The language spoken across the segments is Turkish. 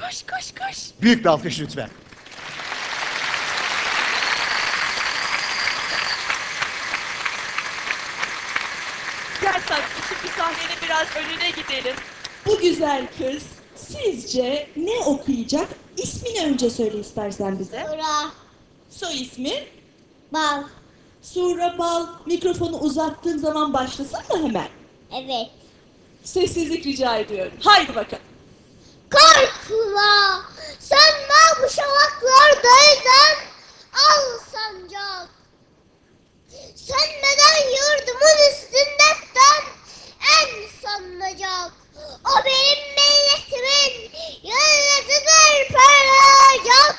Koş koş koş. Büyük bir alkış lütfen. Gel tatlım şimdi sahnenin biraz önüne gidelim. Bu güzel kız sizce ne okuyacak? İsmini önce söyle istersen bize. Sura, Soy ismi? bal, Sura Bal mikrofonu uzattığım zaman başlasana hemen. evet. Sessizlik rica ediyorum. Haydi bakalım. Korkma, sen bu şavaklardaysan al sancak. Sönmeden yurdumun üstünden en sanacak. O benim milletimin yıldızıdır parlayacak.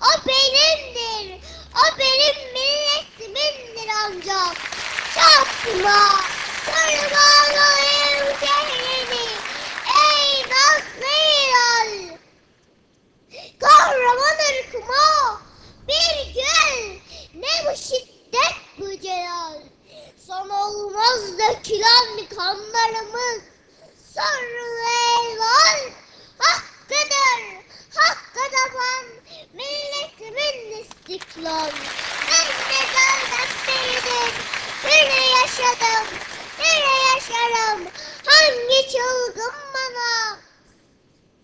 O benimdir, o benim milletimindir ancak. Çakma, kurbanlayım çılgın bana.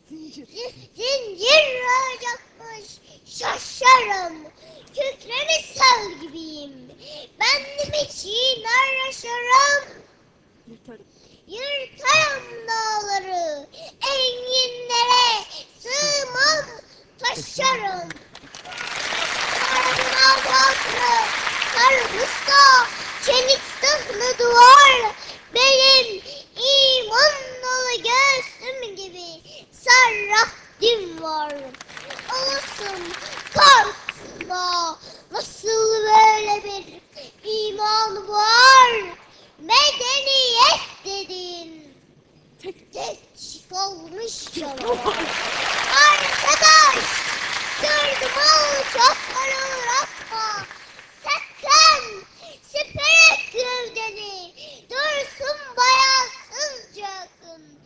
Zincir olacakmış şaşarım. Kükremi sel gibiyim. Bendim için yaşarım Yırtarım dağları. Enginlere sığmam taşarım. Karabına tatlı Karabısta Çelik sıhlı duvar Benim Sırtıma uçaklara uğratma Sakın Süperek gövdeni Dursun bayasızca akın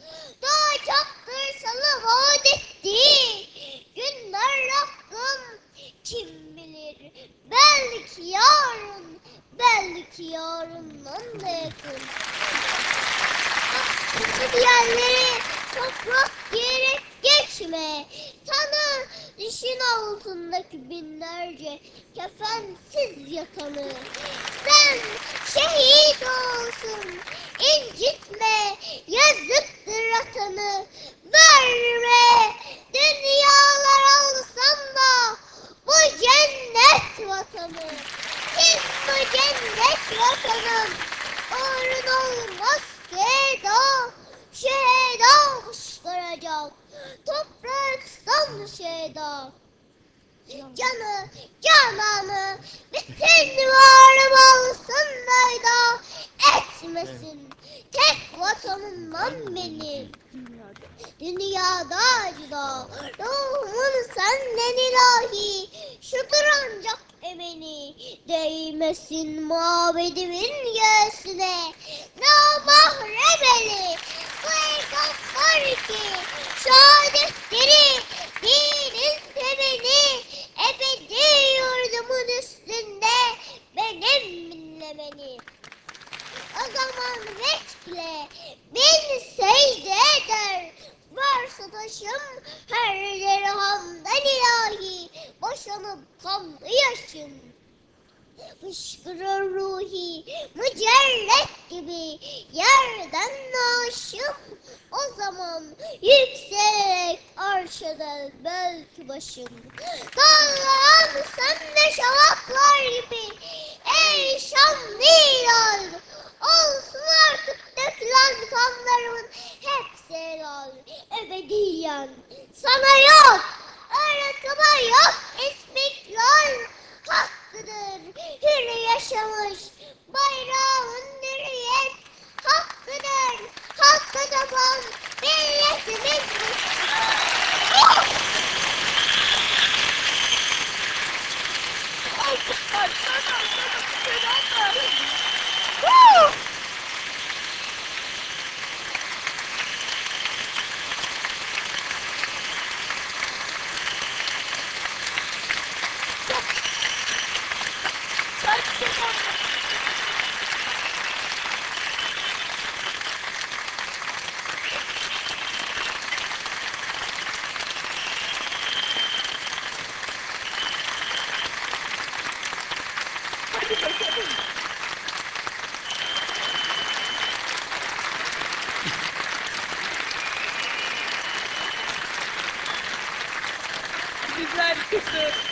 Doğacaktır sana vaat ettiği Günler hakkım kim bilir. Belki yarın Belki yarından da yakın. Aklını diyenleri toprak diyerek geçme. Tanı düşün altındaki binlerce kefensiz yatanı. Sen şehit olsun, incitme, yazıktır atanı. Kuşlaracak. Topraktan şehda. Canı, cananı, bütün varım olsun da etmesin. Tek vatanından beni. Dünyada acıda ruhumun senden ilahi şudur ancak emeni değmesin mabedimin göğsüne ne mahremeli dinlemeni o zaman bekle, bin secde eder. Varsa taşım her yeri hamdan ilahi, boşanıp kanlı yaşım. Fışkırır ruhi, mücerret gibi yerden naşım. O zaman yükselerek arşada belki başım. Dallan sen de şavaklar gibi, إيش النيل güzel kızım.